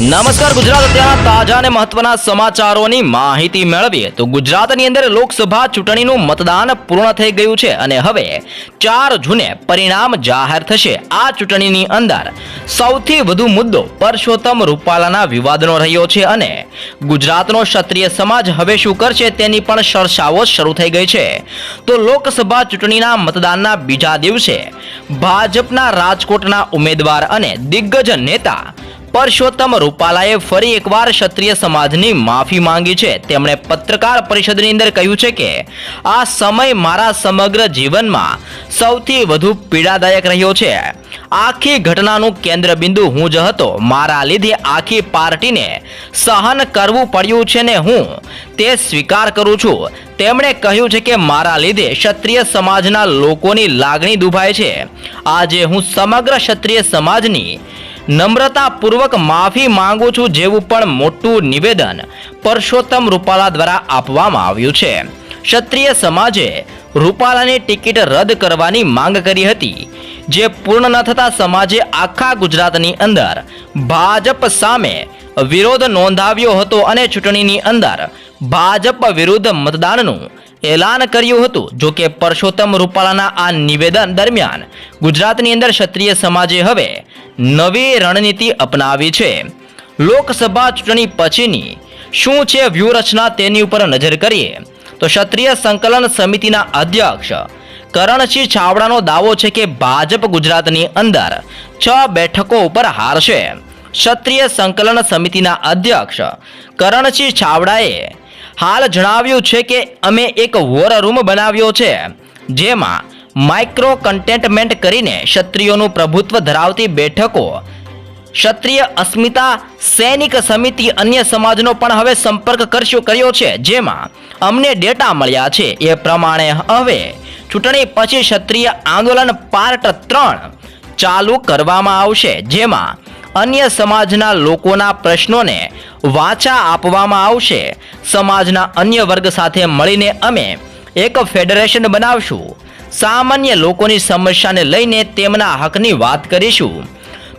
નમસ્કાર, ગુજરાત અત્યારના તાજા અને મહત્વના સમાચારોની માહિતી મેળવીએ તો ગુજરાતની અંદર લોકસભા ચૂંટણીનું મતદાન પૂર્ણ થઈ ગયું છે અને હવે ચાર જૂને પરિણામ જાહેર થશે. આ ચૂંટણીની અંદર સૌથી વધુ મુદ્દો પરસોત્તમ રૂપાલાના વિવાદનો રહ્યો છે અને ગુજરાતનો ક્ષત્રિય સમાજ હવે શું કરશે તેની પણ ચર્ચાઓ શરૂ થઈ ગઈ છે. તો લોકસભા ચૂંટણીના મતદાનના બીજા દિવસે ભાજપના રાજકોટના ઉમેદવાર અને દિગ્ગજ નેતા પરસોત્તમ રૂપાલાએ ફરી એકવાર ક્ષત્રિય સમાજની માફી માંગી છે. તેમણે પત્રકાર પરિષદની અંદર કહ્યું છે કે, આ સમય મારા સમગ્ર જીવનમાં સૌથી વધુ પીડાદાયક રહ્યો છે. આખી ઘટનાનું કેન્દ્રબિંદુ હું જ હતો. મારા લીધે આખી પાર્ટીને સહન કરવું પડ્યું છે ને હું તે સ્વીકાર કરું છું. તેમણે કહ્યું છે કે મારા લીધે ક્ષત્રિય સમાજના લોકોની લાગણી દુભાય છે. આજે હું સમગ્ર ક્ષત્રિય સમાજની નમ્રતાપૂર્વક માફી માંગુ છું જેવું પણ મોટું નિવેદન પરસોત્તમ રૂપાલા દ્વારા આપવામાં આવ્યું છે. ક્ષત્રિય સમાજે રૂપાલાની ટિકિટ રદ કરવાની માંગ કરી હતી, જે પૂર્ણ ન થતા સમાજે આખા ગુજરાતની અંદર ભાજપ સામે વિરોધ નોંધાવ્યો હતો અને ચૂંટણીની અંદર ભાજપ વિરુદ્ધ મતદાનનું એલાન કર્યું હતું. જો કે પરસોત્તમ રૂપાલાના આ નિવેદન દરમિયાન ગુજરાતની અંદર ક્ષત્રિય સમાજે હવે નવી રણનીતિ અપનાવી છે. લોકસભા ચૂંટણી પછીની શું છે વ્યૂહરચના તેની ઉપર નજર કરીએ. તો ક્ષત્રિય સંકલન સમિતિના અધ્યક્ષ કરણસિંહ છાવડાનો દાવો છે કે ભાજપ ગુજરાતની અંદર છ બેઠકો ઉપર હારશે ક્ષત્રિય સંકલન સમિતિના અધ્યક્ષ કરણસિંહ છાવડાએ હાલ જણાવ્યું છે કે અમે એક વોર રૂમ બનાવ્યો છે, જેમાં માઇક્રો કન્ટેન્ટમેન્ટ કરીને ક્ષત્રિયોનું પ્રભુત્વ ધરાવતી બેઠકો. ક્ષત્રિય અસ્મિતા સૈનિક સમિતિ અન્ય સમાજનો પણ હવે સંપર્ક કરશો કર્યો છે, જેમાં અમને ડેટા મળ્યા છે. એ પ્રમાણે હવે ચૂંટણી પછી ક્ષત્રિય આંદોલન પાર્ટ ત્રણ ચાલુ કરવામાં આવશે, જેમાં અન્ય સમાજના લોકોના પ્રશ્નોને વાચા આપવામાં આવશે. સમાજના અન્ય વર્ગ સાથે મળીને અમે એક ફેડરેશન બનાવશું. સામાન્ય લોકોની સમસ્યાને લઈને તેમના હકની વાત કરીશું.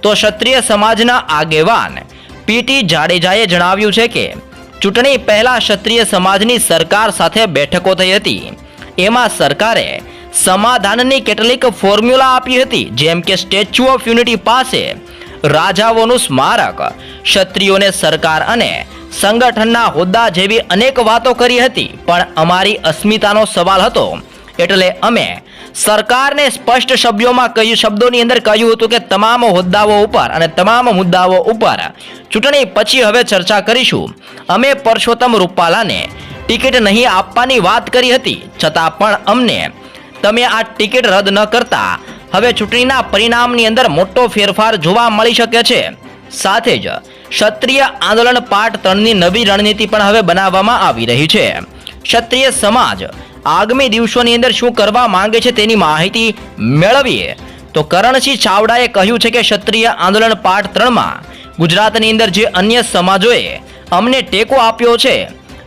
તો ક્ષત્રિય સમાજના આગેવાન પીટી જાડેજાએ જણાવ્યું છે કે, ચૂંટણી પહેલા ક્ષત્રિય સમાજની સરકાર સાથે બેઠકો થઈ હતી. એમાં સરકારે સમાધાનની કેટલીક ફોર્મ્યુલા આપી હતી, જેમ કે સ્ટેચ્યુ ઓફ યુનિટી પાસે રાજાઓનું સ્મારક, ક્ષત્રિયોને સરકાર અને સંગઠનના હોદ્દા જેવી અનેક વાતો કરી હતી. પણ અમારી અસ્મિતાનો સવાલ હતો એટલે અમે સરકારને સ્પષ્ટ શબ્દોમાં કહ્યું શબ્દોની અંદર કહ્યું હતું કે તમામ હોદ્દાઓ ઉપર અને તમામ મુદ્દાઓ ઉપર ચૂંટણી પછી હવે ચર્ચા કરીશું. અમે પરસોત્તમ રૂપાલાને ટિકિટ નહીં આપવાની વાત કરી હતી, છતાં પણ અમને તમે આ ટિકિટ રદ ન કરતા હવે ચૂંટણીના પરિણામની અંદર મોટો ફેરફાર જોવા મળી શકે છે. સાથે જ ક્ષત્રિય આંદોલન પાર્ટ ત્રણની નવી રણનીતિ પણ હવે બનાવવામાં આવી રહી છે. ક્ષત્રિય સમાજ આગામી દિવસોની અંદર શું કરવા માંગે છે તેની માહિતી મેળવીએ. તો કરણસિંહ ચાવડાએ કહ્યું છે કે ક્ષત્રિય આંદોલન પાઠ ત્રણમાં ગુજરાતની અંદર જે અન્ય સમાજોએ અમને ટેકો આપ્યો છે,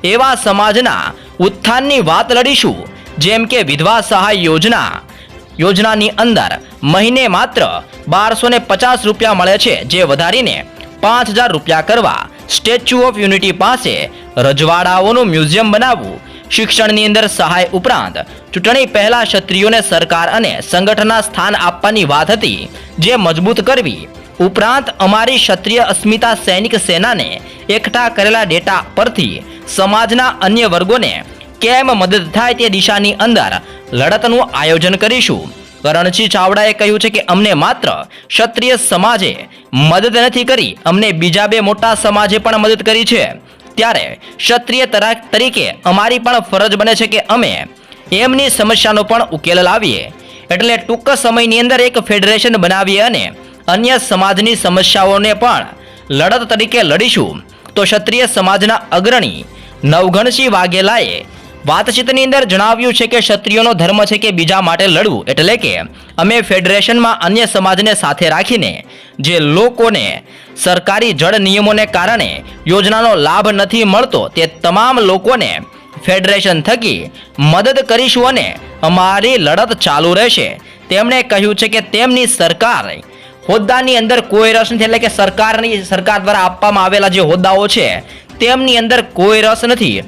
એવા સમાજના ઉત્થાનની વાત લડીશું. જેમ કે વિધવા સહાય યોજના, યોજનાની અંદર મહિને માત્ર બારસો ને પચાસ રૂપિયા મળે છે, જે વધારીને પાંચ હજાર રૂપિયા કરવા સ્ટેચ્યુ ઓફ યુનિટી પાસે રજવાડાઓનું મ્યુઝિયમ બનાવવું. શિક્ષણની અંદર સહાય ઉપરાંત ચૂંટણી પહેલા ક્ષત્રિયોને સરકાર અને સંગઠનના સ્થાન આપવાની વાત હતી, જે મજબૂત કરવી. ઉપરાંત અમારી ક્ષત્રિય અસ્મિતા સૈનિક સેનાને એકઠા કરેલા ડેટા પરથી સમાજના અન્ય વર્ગોને કેમ મદદ થાય તે દિશાની અંદર લડતનું આયોજન કરીશું. કરણસિંહ ચાવડાએ કહ્યું છે કે અમને માત્ર ક્ષત્રિય સમાજે મદદ નથી કરી, અમને બીજા બે મોટા સમાજે પણ મદદ કરી છે. ત્યારે ક્ષત્રિય તરા- તરીકે અમારી પણ ફરજ બને છે કે અમે એમની સમસ્યાનો પણ ઉકેલ લાવીએ. એટલે ટૂંક સમયની અંદર એક ફેડરેશન બનાવીએ અને અન્ય સમાજની સમસ્યાઓને પણ લડત તરીકે લડીશું. તો ક્ષત્રિય સમાજના અગ્રણી નવઘણસિંહ વાઘેલાએ વાતચીતની અંદર જણાવ્યું છે કે ક્ષત્રિયોનો ધર્મ છે કે બીજા માટે લડવું એટલે કે અમે ફેડરેશનમાં અન્ય સમાજને સાથે રાખીને જે લોકોને સરકારી જળ નિયમોને કારણે યોજનાનો લાભ નથી મળતો તે તમામ લોકોને ફેડરેશન થકી મદદ કરીશું અને અમારી લડત ચાલુ રહેશે. તેમણે કહ્યું છે કે તેમની સરકાર હોદ્દાની અંદર કોઈ રસ નથી એટલે કે સરકારની સરકાર દ્વારા આપવામાં આવેલા જે હોદ્દાઓ છે તેમની અંદર કોઈ રસ નથી.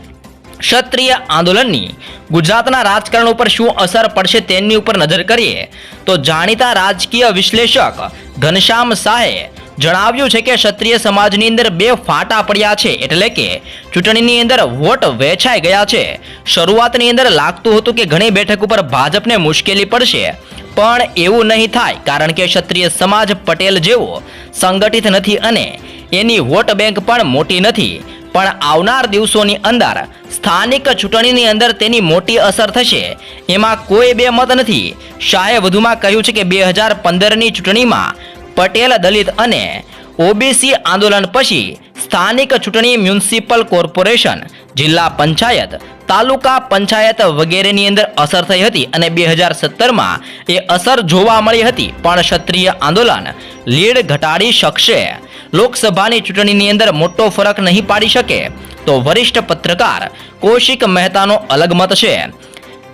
ક્ષત્રિય આંદોલનની ગુજરાતના રાજકારણ ઉપર શું અસર પડશે તેની ઉપર નજર કરીએ, તો જાણીતા રાજકીય વિશ્લેષક ઘનશ્યામ શાહે જણાવ્યું છે કે ક્ષત્રિય સમાજની અંદર બે ફાટા પડ્યા છે એટલે કે ચૂંટણીની અંદર વોટ વેચાઈ ગયા છે. શરૂઆતની અંદર લાગતું હતું કે ઘણી બેઠક ઉપર ભાજપને મુશ્કેલી પડશે, પણ એવું નહીં થાય કારણ કે ક્ષત્રિય સમાજ પટેલ જેવો સંગઠિત નથી અને એની વોટ બેંક પણ મોટી નથી. પણ આવનાર દિવસોની અંદર સ્થાનિક ચૂંટણીની અંદર તેની મોટી અસર થશે. એમાં કોઈ બે મત નથી. શાહે વધુમાં કહ્યું છે કે બે હજાર પંદરની ચૂંટણીમાં પટેલ દલિત અને ઓબીસી આંદોલન પછી સ્થાનિક ચૂંટણી મ્યુનિસિપલ કોર્પોરેશન, જિલ્લા પંચાયત, તાલુકા પંચાયત વગેરેની અંદર અસર થઈ હતી અને બે હજાર સત્તરમાં એ અસર જોવા મળી હતી. પણ ક્ષત્રિય આંદોલન લીડ ઘટાડી શકશે. લોકસભાની ચૂંટણીની અંદર મોટો ફરક નહીં પાડી શકે તો વરિષ્ઠ પત્રકાર કૌશિક મહેતાનો અલગ મત છે.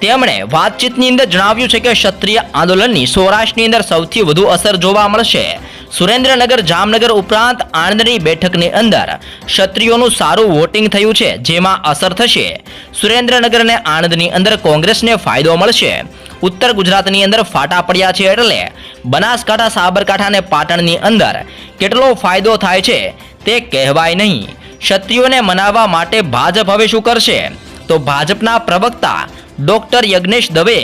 તેમણે વાતચીતની અંદર જણાવ્યું છે કે ક્ષત્રિય આંદોલનની સૌરાષ્ટ્રની અંદર સૌથી વધુ અસર જોવા મળશે. સુરેન્દ્રનગર, જામનગર ઉપરાંત આણંદની બેઠકની અંદર ક્ષત્રિયોનું સારું વોટિંગ થયું છે, જેમાં અસર થશે. સુરેન્દ્રનગર અને આણંદની અંદર કોંગ્રેસને ફાયદો મળશે. ઉત્તર ગુજરાતની અંદર ફાટા પડ્યા છે એટલે બનાસકાંઠા, સાબરકાંઠા અને પાટણની અંદર કેટલો ફાયદો થાય છે તે કહેવાય નહીં. ક્ષત્રિયોને મનાવવા માટે ભાજપ હવે શું કરશે? તો ભાજપના પ્રવક્તા ડોક્ટર યજ્ઞેશ દવે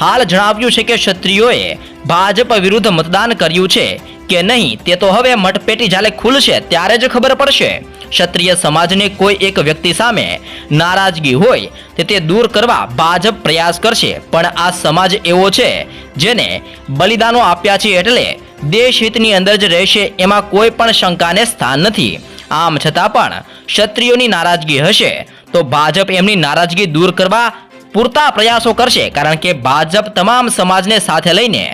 હાલ જણાવ્યું છે કે ક્ષત્રિયોએ ભાજપ વિરુદ્ધ મતદાન કર્યું છે કે નહીં તે તો હવે મટપેટી જ્યારે ખુલશે ત્યારે જ ખબર પડશે. ક્ષત્રિય સમાજને કોઈ એક વ્યક્તિ સામે નારાજગી હોય, તે તે દૂર કરવા ભાજપ પ્રયાસ કરશે. પણ આ સમાજ એવો છે, જેને બલિદાનો આપ્યા છે એટલે દેશહિતની અંદર જ રહેશે એમાં કોઈ પણ શંકાને સ્થાન નથી. આમ છતાં પણ ક્ષત્રિયોની નારાજગી હશે, તો ભાજપ એમની નારાજગી દૂર કરવા પૂરતા પ્રયાસો કરશે, કારણ કે ભાજપ તમામ સમાજને સાથે લઈને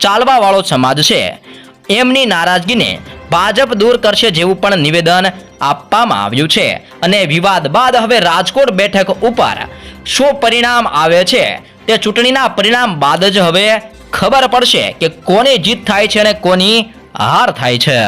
ચાલવા વાળો સમાજ છે. એમની નારાજગીને ભાજપ દૂર કરશે જેવું પણ નિવેદન આપવામાં આવ્યું છે. અને વિવાદ બાદ હવે રાજકોટ બેઠક ઉપર શું પરિણામ આવે છે? તે ચૂંટણીના પરિણામ બાદ જ હવે ખબર પડશે કે કોની જીત થાય છે અને કોની હાર થાય છે.